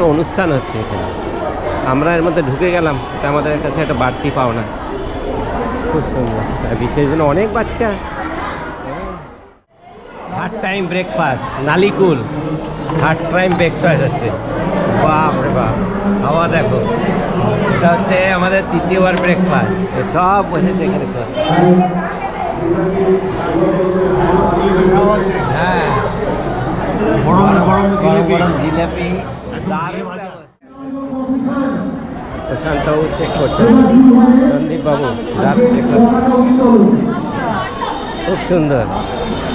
একটা অনুষ্ঠান হচ্ছে এখানে। আমরা এর মধ্যে ঢুকে গেলাম এটা আমাদের কাছে একটা বাড়তি পাওনা। খুব সুন্দর। বিশেষ জন্য অনেক বাচ্চা। Hard time breakfast Nalikul. Hard time breakfast হচ্ছে। বাপ রে বাপ খাওয়া দেখো। এটা হচ্ছে আমাদের তৃতীয়বার ব্রেকফাস্ট সব বসেছে এখানে তো। হ্যাঁ। গরম গরম জিলিপি। প্রশান্তবাবু চেক করছেন। সন্দীপ বাবু দাঁত চেক খুব সুন্দর।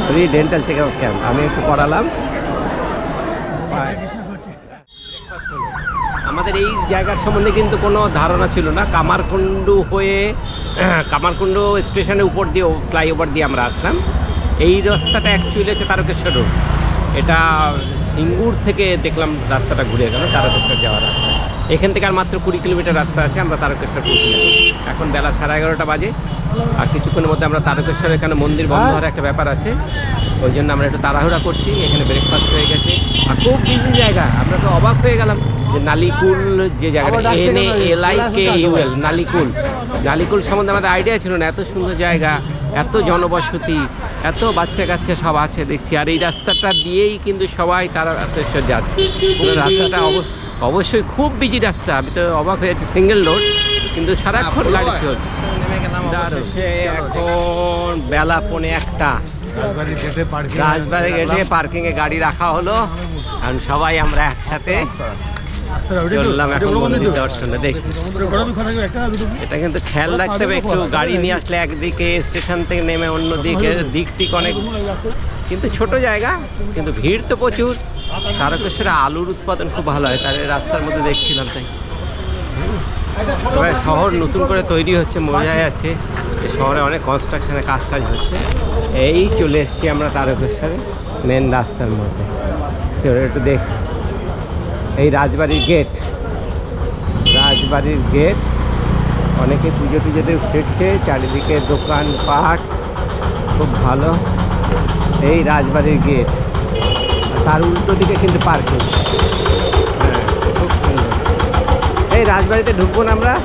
Free dental check up camp আমি একটু করালাম আমাদের এই জায়গার সম্বন্ধে কিন্তু কোনো ধারণা ছিল না। কামারকুণ্ডু হয়ে কামারকুণ্ডু স্টেশনের উপর দিয়ে ফ্লাইওভার দিয়ে আমরা আসলাম। এই রাস্তাটা অ্যাকচুয়ালি হচ্ছে তারকেশ্বর রোড এটা সিঙ্গুর থেকে দেখলাম রাস্তাটা ঘুরে গেল তারকেশ্বর যাওয়ার রাস্তা। এখান থেকে আর মাত্র কুড়ি কিলোমিটার রাস্তা আছে আমরা তারকেশ্বর পৌঁছে যাব এখন বেলা সাড়ে এগারোটা বাজে আর কিছুক্ষণের মধ্যে আমরা তারকেশ্বর এখানে মন্দির বন্ধ হওয়ার একটা ব্যাপার আছে। ওই জন্য আমরা একটু তাড়াহুড়া করছি এখানে ব্রেকফাস্ট হয়ে গেছে। আর খুব বিজি জায়গা আমরা তো অবাক হয়ে গেলাম যে নালিকুল যে জায়গাটা N L I K UL Nalikul. Nalikul সম্বন্ধে আমাদের আইডিয়া ছিল না এত সুন্দর জায়গা এত জনবসতি এত বাচ্চা কাচ্চা সব আছে দেখছি। আর এই রাস্তাটা দিয়েই কিন্তু সবাই তারা রাতেশ্বর যাচ্ছে। রাস্তাটা অব- অবশ্যই খুব বিজি রাস্তা। আমি তো অবাক হয়ে যাচ্ছি সিঙ্গেল রোড কিন্তু সারাক্ষণ গাড়ি চলছে। দারুণ। এখন বেলা পৌনে একটা। রাজবাড়ি গেটে পার্কিং রাজবাড়ি গেটে পার্কিংয়ে গাড়ি রাখা হলো। কারণ সবাই আমরা একসাথে চললাম এখন মন্দির দর্শনে দেখি। এটা কিন্তু খেয়াল রাখতে হবে একটু গাড়ি নিয়ে আসলে একদিকে স্টেশন থেকে নেমে অন্য দিকে দিক টিক অনেক কিন্তু ছোট জায়গা কিন্তু ভিড় তো প্রচুর। তারকেশ্বরে আলুর উৎপাদন খুব ভালো হয় তার রাস্তার মধ্যে দেখছিলাম তাই। শহর নতুন করে তৈরি হচ্ছে যাচ্ছে যে শহরে অনেক কনস্ট্রাকশনের কাজ টাজ হচ্ছে। এই চলে এসেছি আমরা তারকেশ্বরে মেন রাস্তার মধ্যে। চলে একটু দেখ। এই রাজবাড়ির গেট। রাজবাড়ির গেট। অনেকে পুজো টুজোতে ফিরছে চারিদিকে দোকান পাট। খুব ভালো। এই রাজবাড়ির গেট। তার উল্টো দিকে কিন্তু পার্কিং। হ্যাঁ খুব সুন্দর। এই রাজবাড়িতে ঢুকবো না আমরা?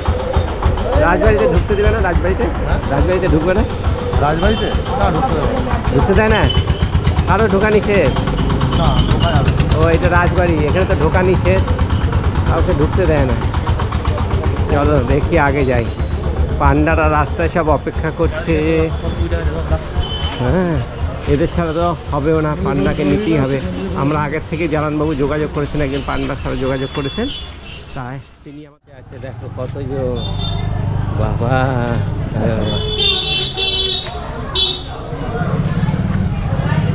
রাজবাড়িতে ঢুকতে দেবে না রাজবাড়িতে? রাজবাড়িতে ঢুকবে না? রাজবাড়িতে? ঢুকতে দেয় না? কারও ঢোকা নিষেধ? না ঢোকা যাবে না। ও এটা রাজবাড়ি এখানে তো ঢোকা নিষেধ কাউকে ঢুকতে দেয় না চলো দেখি আগে যাই পান্ডারা রাস্তায় সব অপেক্ষা করছে হ্যাঁ এদের ছাড়া তো হবেও না পান্ডাকে নিতেই হবে আমরা আগের থেকে জালানবাবু যোগাযোগ করেছেন একজন পান্ডার সাথে যোগাযোগ করেছেন তাই তিনি আমাকে আছে দেখো কতজন বাবা আরে বাবা।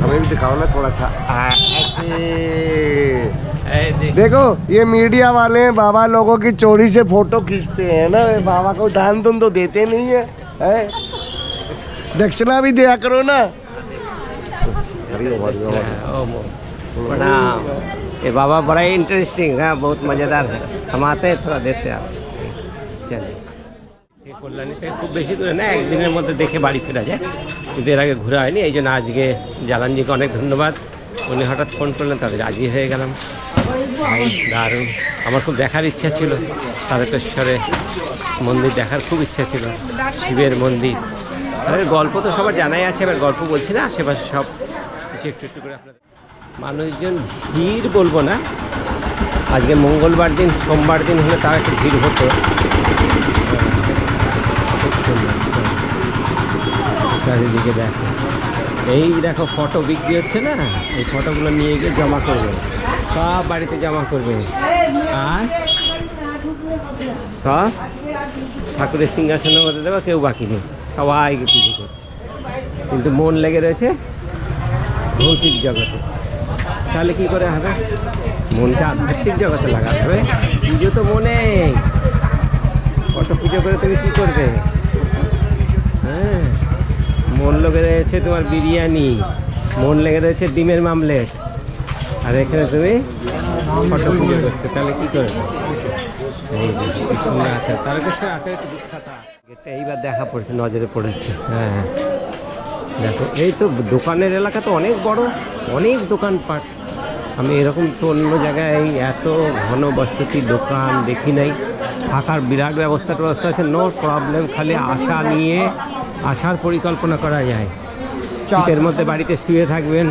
हमें भी दिखाओ ना थोड़ा सा आ, ऐसे এই দেখ देखो ये मीडिया वाले बाबा लोगों की चोरी से फोटो खींचते हैं ना ये बाबा को दान तुम तो देते नहीं है, है? दक्षिणा भी दिया करो ना हरिओम हरिओम ओ, प्रणाम ये बाबा बड़ा ही इंटरेस्टिंग है बहुत मज़ेदार है हम आते हैं थोड़ा देते हैं आप चलिए এই কল্যাণীতে খুব বেশি দূরে না একদিনের মধ্যে দেখে বাড়ি ফেরা যায় কিন্তু এর আগে ঘোরা হয়নি এই জন্য আজকে জালানজিকে অনেক ধন্যবাদ উনি হঠাৎ ফোন করলেন, তাদের রাজি হয়ে গেলাম। দারুণ। আমার খুব দেখার ইচ্ছা ছিল। তারকেশ্বরে মন্দির দেখার খুব ইচ্ছা ছিল। শিবের মন্দির। এর গল্প তো সবার জানাই আছে, এবার গল্প বলছি না, আশেপাশে সব কিছু একটু একটু করে আপনাদের। মানুষজন ভিড় বলব না। আজকে মঙ্গলবার দিন, সোমবার দিন হলে তার একটু ভিড় হতো। চারিদিকে দেখো। এই দেখো ফটো বিক্রি হচ্ছে না? এই ফটোগুলো নিয়ে গিয়ে জমা করবে। সব বাড়িতে জমা করবে। আর? সব? ঠাকুরের সিংহাসনের মধ্যে দেবে, কেউ বাকি নেই। সবাইকে পুজো করছে। কিন্তু মন লেগে রয়েছে ভৌতিক জগতে। তাহলে কি করে হবে? মনটা আধ্যাত্মিক জগতে লাগাতে হবে। পুজো তো মনে কত পুজো করে তুমি কি করবে? মন লেগে রয়েছে তোমার বিরিয়ানি। মন লেগে রয়েছে ডিমের মামলেট। আর এখানে তুমি ফটো পুজো করছ তাহলে কি করবে এই সুন্দর আছে একটু বিখ্যাত। গেটটা এইবার দেখা পড়েছে, নজরে পড়েছে। হ্যাঁ হ্যাঁ। দেখো, এই তো দোকানের এলাকা তো অনেক বড়, অনেক দোকানপাট। আমি এরকম তো অন্য জায়গায় এত ঘন বসতি দোকান দেখি নাই। থাকার বিরাট ব্যবস্থা ব্যবস্থা আছে নো প্রবলেম খালি আশা নিয়ে আসার পরিকল্পনা করা যায়। শীতের মধ্যে বাড়িতে শুয়ে থাকবেন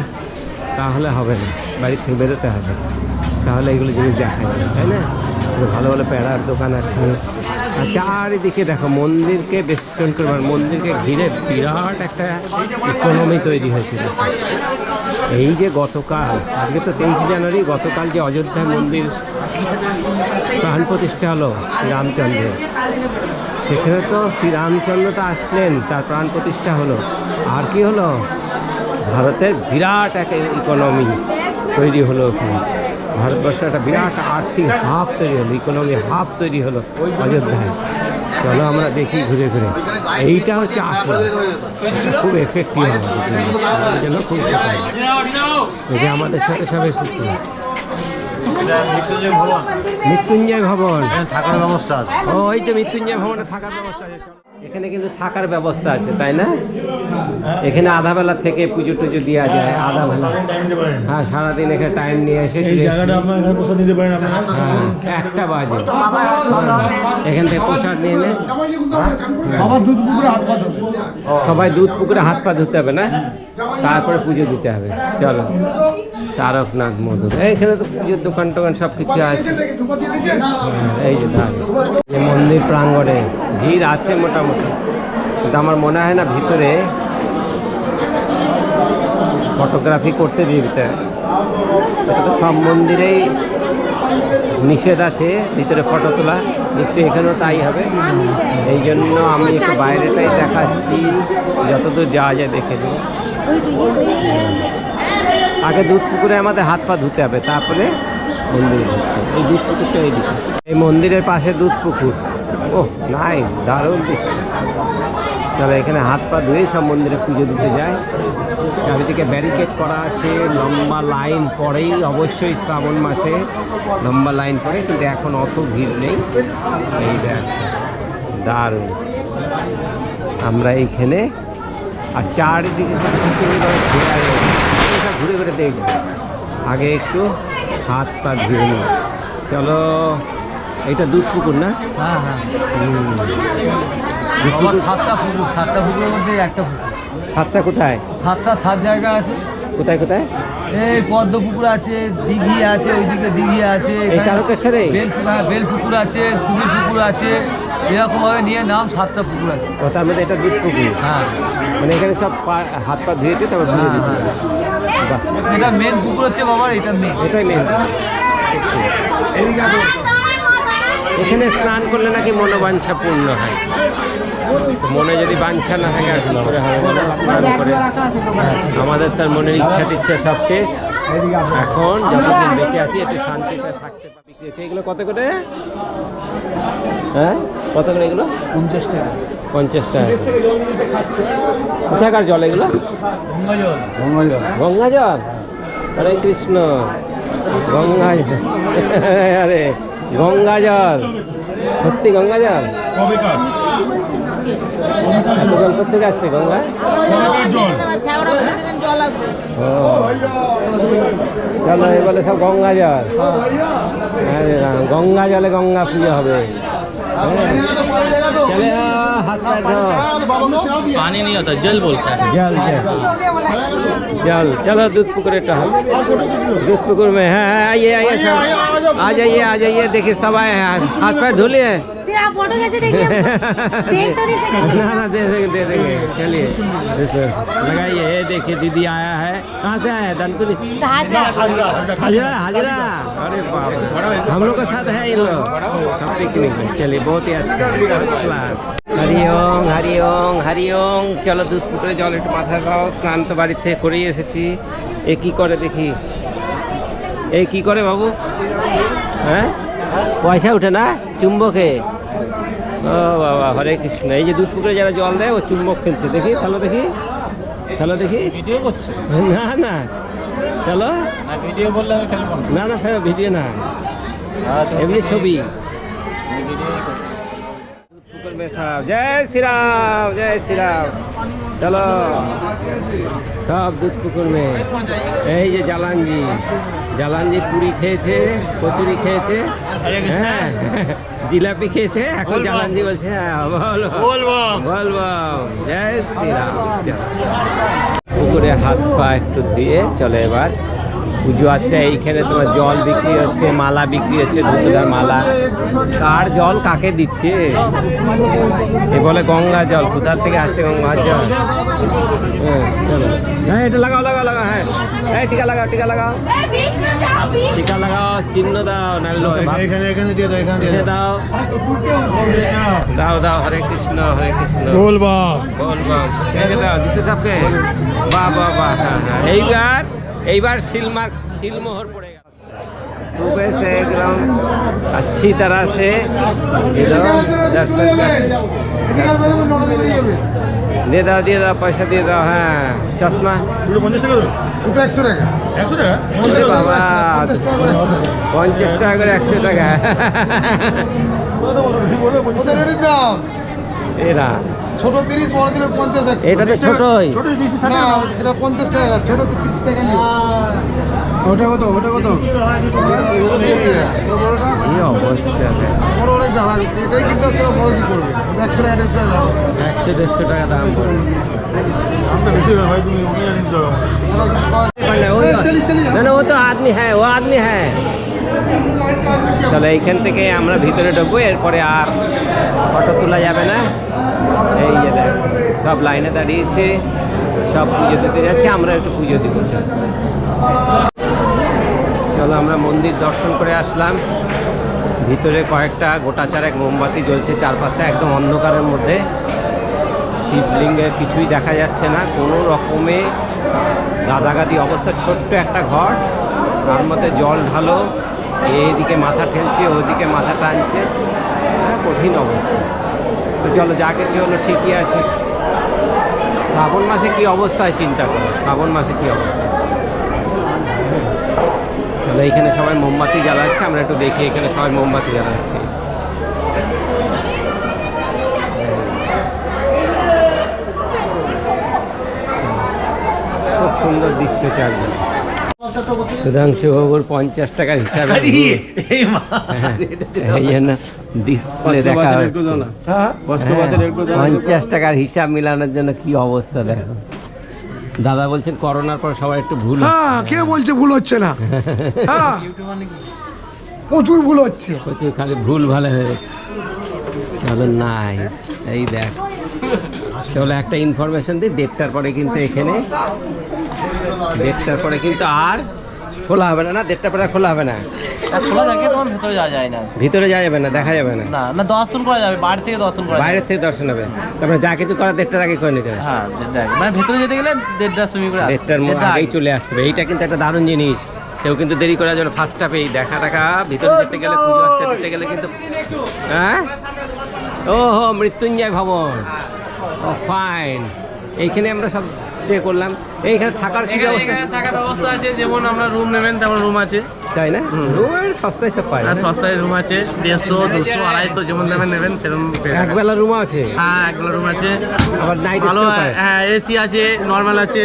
তাহলে হবে না। বাড়ি থেকে বেরোতে হবে। তাহলে এগুলো জিনিস দেখা যায় তাই না? ভালো ভালো প্যাড়ার দোকান আছে। আর চারিদিকে দেখো মন্দিরকে বেষ্টন করবার মন্দিরকে ঘিরে বিরাট একটা ইকোনমি তৈরি হয়েছিল এই যে গতকাল আজকে তো তেইশে জানুয়ারি গতকাল যে অযোধ্যায় মন্দির প্রাণ প্রতিষ্ঠা হলো রামচন্দ্রের। সেখানে তো শ্রীরামচন্দ্র তো আসলেন, তার প্রাণ প্রতিষ্ঠা হলো। আর কি হলো? ভারতের বিরাট এক ইকোনমি তৈরি হলো ওখানে। ভারতবর্ষে একটা বিরাট আর্থিক হাফ তৈরি হলো ইকোনমি হাফ তৈরি হলো অযোধ্যায়। চলো আমরা দেখি ঘুরে ঘুরে। এইটা হচ্ছে আসল। খুব এফেক্টিভ হবে। জন্য খুব আমাদের সাথে সব এসেছে। এটা মৃত্যুঞ্জয় ভবন। মৃত্যুঞ্জয় ভবন। থাকার ব্যবস্থা আছে। ও এই যে মৃত্যুঞ্জয় ভবনে থাকার ব্যবস্থা আছে। এখানে কিন্তু থাকার ব্যবস্থা আছে তাই না? এখানে আধা বেলা থেকে পুজো টুজো দেওয়া যায় আধা বেলা। হ্যাঁ সারাদিন এখানে টাইম নিয়ে এসে হ্যাঁ, একটা বাজে। এখান থেকে প্রসাদ নিয়ে নে সবাই দুধ পুকুরে হাত পা ধুতে হবে না? তারপরে পুজো দিতে হবে। চলো। তারকনাথ মধুর। এইখানে তো পুজোর দোকান টোকান সব কিছু আছে। হ্যাঁ, এই যে যে মন্দির প্রাঙ্গণে ভিড় আছে মোটামুটি। কিন্তু আমার মনে হয় না ভিতরে ফটোগ্রাফি করতে দিতে এটা তো সব মন্দিরেই নিষেধ আছে ভিতরে ফটো তোলা। নিশ্চয়ই এখানেও তাই হবে। এই জন্য আমি একটু বাইরেটাই দেখাচ্ছি যতদূর যাওয়া যায় দেখে নেব আগে দুধ পুকুরে আমাদের হাত পা ধুতে হবে, তারপরে মন্দিরে এই দুধ পুকুরটা এই দিকে। এই মন্দিরের পাশে দুধ পুকুর। ও নাই দারুণ চলো এখানে হাত পা ধুয়ে সব মন্দিরে পুজো দিতে যায় চারিদিকে ব্যারিকেড করা আছে, লম্বা লাইন পরেই, অবশ্যই শ্রাবণ মাসে লম্বা লাইন পড়ে কিন্তু এখন অত ভিড় নেই। এই দেখ, দারুণ। আমরা এইখানে, আর চারিদিকে ঘেরা ঘুরে দেখব। আগে একটু হাত পা ধুয়ে নিই চলো এইটা দুধ পুকুর না? হ্যাঁ হ্যাঁ। সাতটা পুকুর সাতটা পুকুরের মধ্যে একটা পুকুর। সাতটা কোথায়? সাতটা সাত জায়গা আছে। কোথায় কোথায়? এই পদ্ম পুকুর আছে দিঘি আছে ওইদিকে দিঘি আছে তারকেশ্বরে? বেল হ্যাঁ, বেল পুকুর আছে কুমির পুকুর আছে এরকমভাবে নিয়ে নাম সাতটা পুকুর আছে। তার মধ্যে এটা দুধ পুকুর। হ্যাঁ। মানে এখানে সব হাত পা ধুয়ে তারপর হ্যাঁ, হ্যাঁ। এটা মেন পুকুর হচ্ছে বাবার, এটা মেন এটাই মেন এখানে স্নান করলে নাকি মনোবাঞ্ছা পূর্ণ হয়। মনে যদি বাঞ্ছা না থাকে আর করে হবে বলো? আমাদের তার মনের ইচ্ছা টিচ্ছা সব শেষ। এখন যতদিন বেঁচে আছি একটু শান্তিতে থাকতে পারি। বিক্রি হচ্ছে। এগুলো কত করে? হ্যাঁ? কত করে এগুলো? পঞ্চাশ টাকা। পঞ্চাশ টাকা। করে। কোথাকার জল এগুলো? গঙ্গা জল গঙ্গা জল হরে কৃষ্ণ। গঙ্গা জল আরে গঙ্গা জল সত্যি গঙ্গা জল আসছে গঙ্গা চলো এবারে সব গঙ্গা জল গঙ্গা জলে গঙ্গা পুজো হবে হাত পানি নিয়ে জল বলছে জল জল है जल चलो दूध पुकुरे टहल। दूध पुकुर में है है, आइए आइए सब। आ जाइए आ जाइए देखिए सब आए हैं हाथ पैर धुले फिर आप फ़ोटो कैसे देंगे देख तो नहीं ना ना दे देंगे दे देंगे चलिए। लगाइए ये देखिए दीदी आया है। कहाँ से आया है? धनपुरी हाजरा। हाजरा अरे बाप हम लोग के साथ है इन लोग। सब पिकनिक चलिए बहुत ही अच्छा হারি ওং হারি ওং হারি ওং চলো দুধ পুকুরে জল একটু মাথা খাও স্নান তো বাড়ির থেকে করেই এসেছি। এ কি করে দেখি? এ কি করে বাবু? হ্যাঁ? পয়সা উঠে না চুম্বকে? ও বাবা হরে কৃষ্ণ। এই যে দুধ পুকুরে যারা জল দেয় ও চুম্বক ফেলছে। দেখি ভালো দেখি। ভালো দেখি। ভিডিও করছে? না না। চলো। না ভিডিও বললে আমি খেলব না। না স্যার ভিডিও না। আচ্ছা, এমনি ছবি। ভিডিও में साहब जय श्री राम जय श्री राम चलो সব দুধ পুকুর মেয়ে এই যে জালানজি জালানজি পুরি খেয়েছে কচুরি খেয়েছে হ্যাঁ জিলাপি খেয়েছে এখন জালানজি বলছে হ্যাঁ বলো বলবো বলবো জয় শ্রীরাম চল। পুকুরে হাত পা একটু দিয়ে চলে এবার পুজো আছে এইখানে তোমার জল বিক্রি হচ্ছে মালা বিক্রি হচ্ছে ধুতুরার মালা। কার জল কাকে দিচ্ছে? এ বলে গঙ্গা জল কোথার থেকে আসছে গঙ্গার জল? হ্যাঁ চলো। হ্যাঁ এটা লাগাও লাগাও লাগাও হ্যাঁ। হ্যাঁ টিকা লাগাও টিকা লাগাও। টিকা লাগাও চিহ্ন দাও নাহলে এখানে এখানে দিয়ে দাও দাও। দাও হরে কৃষ্ণ হরে কৃষ্ণ। বলব বলব দাও? দিছে সবকে? বাহ বাহ বাহ হ্যাঁ হ্যাঁ। এইবার এইবার সিলমার সিলমোহর পড়ে গেল सुबह से एकदम अच्छी तरह से एकदम दर्शन कर দিয়ে দাও দিয়ে দাও পয়সা দিয়ে দাও হ্যাঁ চশমা দুটো পঞ্চাশ টাকা তো এরা। ছোট 30 বড় দিলে 50 আছে এটা তো ছোটই। ছোট এটা 50 টাকা ছোট 30 টাকা ওটা কত ওটা কত? এই অবস্থা বড় বড় জামা এটাই কিন্তু হচ্ছে বড় কি করবে। 100 150 টাকা 100 150 টাকা দাম আমরা বেশি ভাই তুমি না না ও তো আদমি হ্যাঁ ও আদমি হ্যাঁ। চলো এইখান থেকে আমরা ভিতরে ঢুকবো, এরপরে আর ফটো তোলা যাবে না। এই যে দেখ, সব লাইনে দাঁড়িয়েছে, সব পুজো দিতে যাচ্ছে, আমরা একটু পুজো দিব চল আমরা মন্দির দর্শন করে আসলাম। ভিতরে কয়েকটা গোটা চারেক মোমবাতি জ্বলছে, চার পাঁচটা একদম অন্ধকারের মধ্যে। শিবলিঙ্গের কিছুই দেখা যাচ্ছে না, কোনো রকমে গাদাগাদি অবস্থা, ছোট্ট একটা ঘর। তার মধ্যে জল ঢালো এইদিকে মাথা ঠেলছে, ওদিকে মাথা টানছে। হ্যাঁ কঠিন অবস্থা। তো চলো, যা কিছু হলো ঠিকই আছে। শ্রাবণ মাসে কি অবস্থা হয়, চিন্তা করো। শ্রাবণ মাসে কি অবস্থা? চলো, এখানে সবাই মোমবাতি জ্বালাচ্ছে, আমরা একটু দেখি, এখানে সবাই মোমবাতি জ্বালাচ্ছে। খুব সুন্দর দৃশ্য চারদিন সুধাংশু বাবুর পঞ্চাশ টাকার হিসাবে ডিসপ্লে দেখা হ্যাঁ, পঞ্চাশ টাকার হিসাব মিলানোর জন্য কি অবস্থা দেখো। দাদা বলছেন করোনার পর সবার একটু ভুল। হ্যাঁ কে বলছে ভুল হচ্ছে না। হ্যাঁ প্রচুর ভুল হচ্ছে। প্রচুর খালি ভুল ভালো হয়ে যাচ্ছে। চলো নাইস এই দেখ। চলো একটা ইনফরমেশন দিই। দেড়টার পরে কিন্তু এখানে দেড়টার পরে কিন্তু আর খোলা হবে না না দেড়টার পরে আর খোলা হবে না। খোলা থাকে তখন ভেতরে যাওয়া যায় না। ভিতরে যাওয়া যাবে না দেখা যাবে না। না না দর্শন করা যাবে বাইরে থেকে দর্শন করা যাবে বাইরের থেকে দর্শন হবে। তারপরে যা কিছু করার দেড়টার আগে করে নিতে হবে। হ্যাঁ মানে ভেতরে যেতে গেলে দেড়টার সময় করে দেড়টার মধ্যে দেড়টা আগেই চলে আসতে হবে। এইটা কিন্তু একটা দারুণ জিনিস। কেউ কিন্তু দেরি করার জন্য ফার্স্ট হাফে এই দেখা টাকা ভিতরে যেতে গেলে পুজো আচ্ছা দিতে গেলে কিন্তু হ্যাঁ? ও হো মৃত্যুঞ্জয় ভবন। ও ফাইন এইখানে আমরা সব স্টে করলাম। এইখানে থাকার কি ব্যবস্থা? এখানে থাকার ব্যবস্থা আছে যেমন আমরা রুম নেবেন তেমন রুম আছে। তাই না? রুমের সস্তায় সব পাই আর সস্তায় রুম আছে দেড়শো দুশো আড়াইশো যেমন নেবেন নেবেন সেরকম পেয়ে। একবেলা রুম আছে? হ্যাঁ একগুলো রুম আছে। আবার নাইট ভালো হ্যাঁ এসি আছে নর্মাল আছে।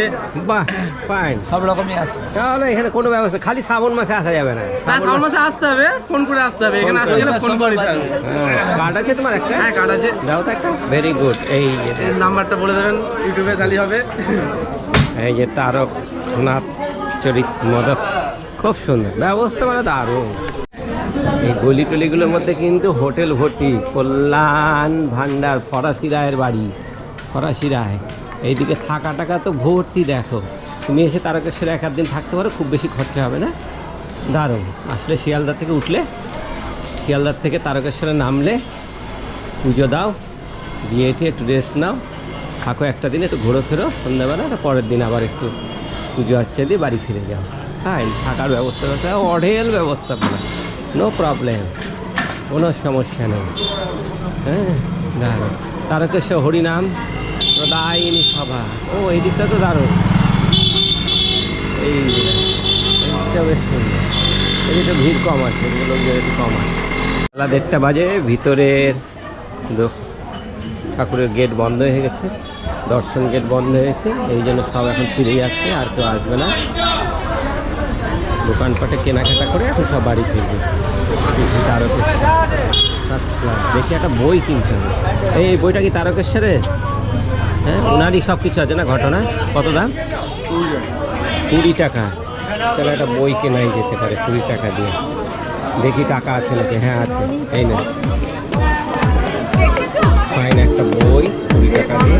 বাহ ফাইন সব রকমই আছে। তাহলে এখানে কোনো ব্যবস্থা খালি শ্রাবণ মাসে আসা যাবে না। তার সামনে মাসে আসতে হবে ফোন করে আসতে হবে। এখানে আসতে গেলে ফোন করে হ্যাঁ কার্ড আছে তোমার একটা? হ্যাঁ কার্ড আছে। দাও তো একটা। ভেরি গুড এই নাম্বারটা বলে দেবেন ইউটিউবে তাহলে হবে। এই যে তারক নাথ চরিত মদক, খুব সুন্দর। ব্যবস্থা মানে দারুণ। এই গলি টলিগুলোর মধ্যে কিন্তু হোটেল ভর্তি, কল্যাণ ভান্ডার ফরাসি রায়ের বাড়ি, ফরাসি রায়। এইদিকে থাকা টাকা তো ভর্তি, দেখো। তুমি এসে তারকেশ্বরে এক দিন থাকতে পারো, খুব বেশি খরচা হবে না। দারুণ। আসলে শিয়ালদা থেকে উঠলে, শিয়ালদার থেকে তারকেশ্বরে নামলে, পুজো দাও দিয়ে একটু রেস্ট নাও থাকো একটা দিন, একটু ঘোরো ফেরো সন্ধ্যাবেলা পরের দিন আবার একটু পুজো আচ্ছা দিয়ে বাড়ি ফিরে যাও। হ্যাঁ থাকার ব্যবস্থা ব্যবস্থা অঢেল ব্যবস্থাপনা নো প্রবলেম কোনো সমস্যা নেই। হ্যাঁ দারুণ। তারকেশ্বর হরিনাম, প্রদায়িনী সভা। ও, এই দিকটা তো দারুণ। এই বেশ সুন্দর। এদিকে ভিড় কম আছে লোকজন একটু কম আছে। বেলা দেড়টা বাজে, ভিতরের ঠাকুরের গেট বন্ধ হয়ে গেছে, দর্শন গেট বন্ধ হয়েছে, এই জন্য সব এখন ফিরে যাচ্ছে, আর কেউ আসবে না। দোকানপাটে কেনাকাটা করে এখন সব বাড়ি ফিরবে। তারকেশ্বর। দেখি একটা বই কিনতে হবে। এই এই বইটা কি তারকেশ্বরে? হ্যাঁ ওনারই সব কিছু আছে না ঘটনা? কত দাম? কুড়ি টাকা। তাহলে একটা বই কেনাই যেতে পারে, কুড়ি টাকা দিয়ে। দেখি টাকা আছে নাকি? হ্যাঁ আছে। এই না। ফাইন একটা বই কুড়ি টাকা দিয়ে।